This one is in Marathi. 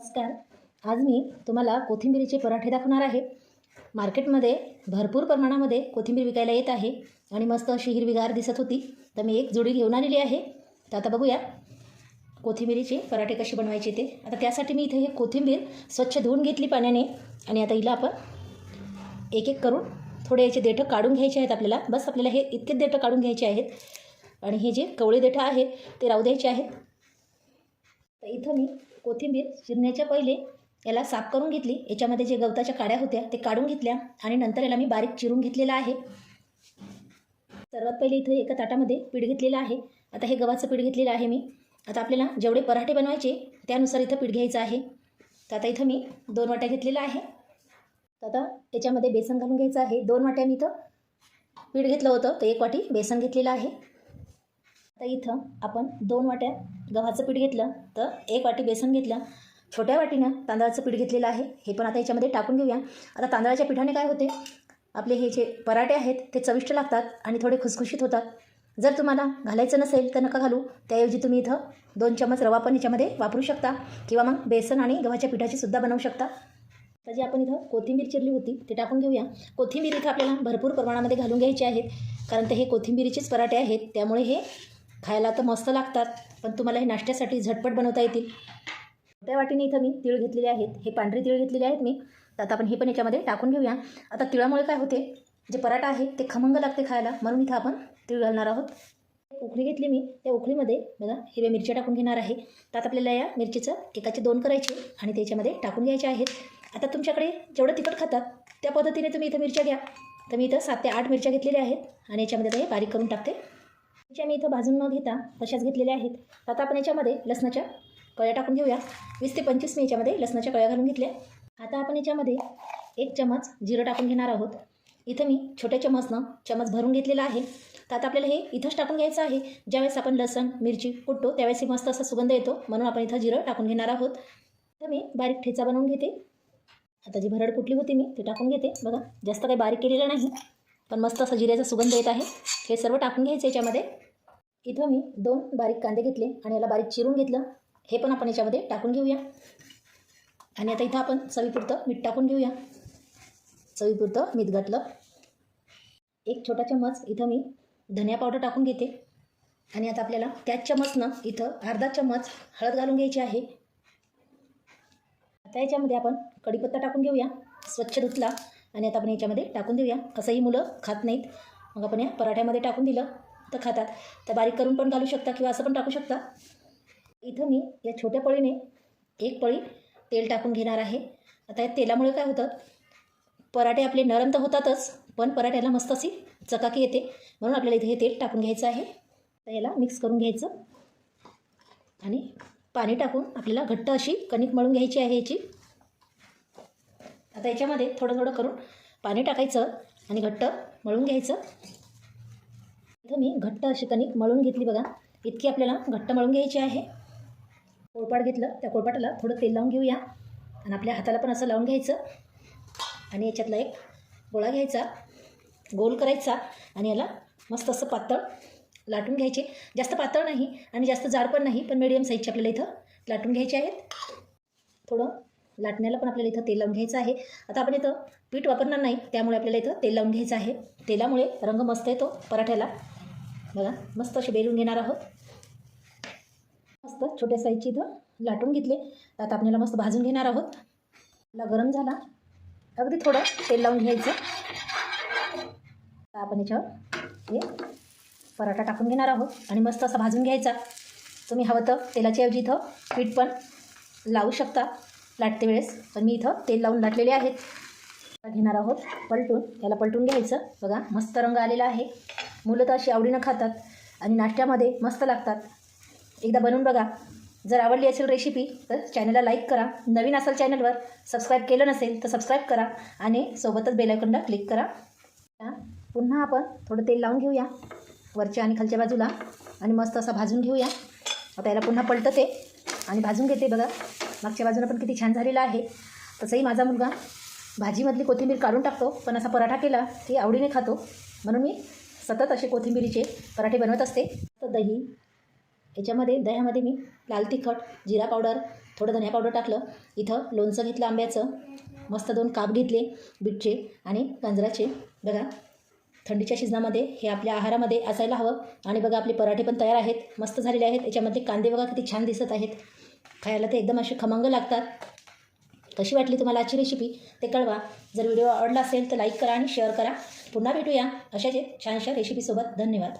नमस्कार. आज मी तुम्हाला कोथिंबिरीचे पराठे दाखवणार आहे. मार्केटमध्ये भरपूर प्रमाणामध्ये कोथिंबीर विकायला येत आहे आणि मस्त अशी हिरवीगार दिसत होती. तर मी एक जोडी घेऊन आलेली आहे. तर आता बघूया कोथिंबिरीचे पराठे कसे बनवायचे ते. आता त्यासाठी मी इथे हे कोथिंबीर स्वच्छ धुवून घेतली पाण्याने आणि आता हिला आपण एक एक करून थोडे याचे देठं काढून घ्यायचे आहेत आपल्याला. बस आपल्याला हे इतकेच देठं काढून घ्यायचे आहेत. आणि हे जे कवळे देठं आहे ते राहू द्यायचे आहेत. तर इथं मी कोथिंबीर चिरण्याच्या पहिले याला साफ करून घेतली. याच्यामध्ये जे गवताच्या काड्या होत्या ते काढून घेतल्या आणि नंतर याला मी बारीक चिरून घेतलेला आहे. सर्वात पहिले इथं एका ताटामध्ये पीठ घेतलेलं आहे. आता हे गव्हाचं पीठ घेतलेलं आहे मी. आता आपल्याला जेवढे पराठे बनवायचे त्यानुसार इथं पीठ घ्यायचं आहे. तर आता इथं मी दोन वाट्या घेतलेल्या आहे. तर आता याच्यामध्ये बेसन घालून घ्यायचं आहे. दोन वाट्या मी इथं पीठ घेतलं होतं तर एक वाटी बेसन घेतलेलं आहे. तर इथं आपण दोन वाट्या गव्हाचं पीठ घेतलं तर एक वाटी बेसन घेतलं. छोट्या वाटीनं तांदळाचं पीठ घेतलेलं आहे. हे पण आता याच्यामध्ये टाकून घेऊया. आता तांदळाच्या पिठाने काय होते? आपले हे जे पराठे आहेत ते चविष्ट लागतात आणि थोडे खुसखुशीत होतात. जर तुम्हाला घालायचं नसेल तर नका घालू. त्याऐवजी तुम्ही इथं दोन चमच रवा पण याच्यामध्ये वापरू शकता किंवा मग बेसन आणि गव्हाच्या पिठाची सुद्धा बनवू शकता. तर जे आपण इथं कोथिंबीर चिरली होती ते टाकून घेऊया. कोथिंबीर इथं आपल्याला भरपूर प्रमाणामध्ये घालून घ्यायची आहेत. कारण ते हे कोथिंबीरीचेच पराठे आहेत. त्यामुळे हे खायला तर मस्त लागतात पण तुम्हाला हे नाश्त्यासाठी झटपट बनवता येतील. त्या वाटीने इथं मी तीळ घेतलेले आहेत. हे पांढरे तीळ घेतलेले आहेत मी. तर आता आपण हे पण याच्यामध्ये टाकून घेऊया. आता तिळामुळे काय होते? जे पराठा आहे ते खमंग लागते खायला. म्हणून इथं आपण तीळ घालणार आहोत. उकळी घेतली मी. त्या उकळीमध्ये बघा हिरव्या मिरच्या टाकून घेणार आहे. त्यात आपल्याला या मिरचीचं एकाचे दोन करायचे आणि त्याच्यामध्ये टाकून घ्यायचे आहेत. आता तुमच्याकडे जेवढं तिखट खातात त्या पद्धतीने तुम्ही इथं मिरच्या घ्या. तर मी इथं सात ते आठ मिरच्या घेतलेल्या आहेत. आणि याच्यामध्ये आता हे बारीक करून टाकते. ज्या मी इथं भाजून न घेता तशाच घेतलेल्या आहेत. आता आपण याच्यामध्ये लसणाच्या कळ्या टाकून घेऊया. वीस ते पंचवीस मी याच्यामध्ये लसणाच्या कळ्या घालून घेतल्या. आता आपण याच्यामध्ये एक चमच जिरं टाकून घेणार आहोत. इथं मी छोट्या चमचनं चमच भरून घेतलेला आहे. तर आता आपल्याला हे इथंच टाकून घ्यायचं आहे. ज्यावेळेस आपण लसण मिरची कुटतो त्यावेळेस मस्त असा सुगंध येतो. म्हणून आपण इथं जिरं टाकून घेणार आहोत. तर मी बारीक ठेचा बनवून घेते. आता जी भरड कुठली होती मी ती टाकून घेते. बघा जास्त काही बारीक केलेलं नाही पण मस्त असा जिऱ्याचा सुगंध येत आहे. हे सर्व टाकून घ्यायचं याच्यामध्ये. इथं मी दोन बारीक कांदे घेतले आणि याला बारीक चिरून घेतलं. हे पण आपण याच्यामध्ये टाकून घेऊया. आणि आता इथं आपण चवीपुरतं मीठ टाकून घेऊया. चवीपुरतं मीठ घातलं. एक छोटा चम्मच इथं मी धनिया पावडर टाकून घेते. आणि आता आपल्याला त्याच चम्मचनं इथं अर्धा चम्मच हळद घालून घ्यायची आहे. आता याच्यामध्ये आपण कढीपत्ता टाकून घेऊया. स्वच्छ धुतला. आणि आता आपण याच्यामध्ये टाकून देऊया. कसंही मुलं खात नाहीत. मग आपण या पराठ्यामध्ये टाकून दिलं. तर खातात. तर बारीक करून पण घालू शकता किंवा असं पण टाकू शकता. इथं मी या छोट्या पळीने एक पळी तेल टाकून घेणार आहे. आता या तेलामुळे काय होतं पराठे आपले नरम तर होतातच पण पराठ्याला मस्त अशी चकाकी येते. म्हणून आपल्याला इथे हे तेल टाकून घ्यायचं आहे. तर याला मिक्स करून घ्यायचं. आणि पाणी टाकून आपल्याला घट्ट अशी कणिक मळून घ्यायची आहे याची. आता याच्यामध्ये थोडं थोडं करून पाणी टाकायचं आणि घट्ट मळून घ्यायचं. मी घट्ट अशी कणिक मळून घेतली बघा. इतकी आपल्याला घट्ट मळून घ्यायची आहे. कोळपाट घेतलं त्या कोळपाटाला थोडं तेल लावून घेऊया. आणि आपल्या हाताला पण असं लावून घ्यायचं. आणि याच्यातला एक गोळा घ्यायचा गोल करायचा. आणि याला मस्त असं पातळ लाटून घ्यायचे. जास्त पातळ नाही आणि जास्त जाड पण नाही पण मिडियम साईजचे आपल्याला इथं लाटून घ्यायचे आहेत. थोडं लाटण्याला पण आपल्याला इथं तेल लावून घ्यायचं आहे. आता आपण इथं पीठ वापरणार नाही त्यामुळे आपल्याला इथं तेल लावून घ्यायचं आहे. तेलामुळे रंग मस्त येतो पराठ्याला. बघा मस्त असे बेलून घेणार आहोत. मस्त छोट्या साईजची इथं लाटून घेतले. आता आपल्याला मस्त भाजून घेणार आहोत. ला गरम झाला. अगदी थोडं तेल लावून घ्यायचं. आपण याच्यावर हे पराठा टाकून घेणार आहोत आणि मस्त असा भाजून घ्यायचा. तुम्ही हवं तर तेलाच्या ऐवजी इथं पीठ पण लावू शकता. लाटते वेळेस पण मी इथं तेल लावून लाटलेले आहेत. घेणार आहोत पलटून. याला पलटून घ्यायचं. बघा मस्त रंग आलेला आहे. मुलं तर अशी आवडीनं खातात आणि नाश्त्यामध्ये मस्त लागतात. एकदा बनवून बघा. जर आवडली असेल रेसिपी तर चॅनलला लाईक करा. नवीन असाल चॅनलवर सबस्क्राईब केलं नसेल तर सबस्क्राईब करा आणि सोबतच बेलायकनला क्लिक करा. पुन्हा आपण थोडं तेल लावून घेऊया. वरच्या आणि खालच्या बाजूला आणि मस्त असा भाजून घेऊया. आता याला पुन्हा पलटते आणि भाजून घेते बघा. मागच्या बाजूला पण किती छान झालेला आहे. तसंही माझा मुलगा भाजीमधली कोथिंबीर काढून टाकतो. पण असा पराठा केला की आवडीने खातो. म्हणून मी सतत असे कोथिंबीरीचे पराठे बनवत असते. तर दही याच्यामध्ये दह्यामध्ये मी लाल तिखट जिरा पावडर थोडं धनिया पावडर टाकलं. इथं लोणचं घेतलं आंब्याचं. मस्त दोन काप घेतले बीटचे आणि गांजराचे. बघा थंडीच्या शिजनामध्ये हे आपल्या आहारामध्ये असायला हवं. आणि बघा आपले पराठे पण तयार आहेत. मस्त झालेले आहेत. याच्यामध्ये कांदे बघा किती छान दिसत आहेत. खायला ते एकदम असे खमंग लागतात. कशी वाटली तुम्हाला आजची रेसिपी ते कळवा. जर व्हिडिओ आवडला असेल तर लाईक करा आणि शेअर करा. पुन्हा भेटूया अशाच एक छानशा रेसिपीसोबत धन्यवाद.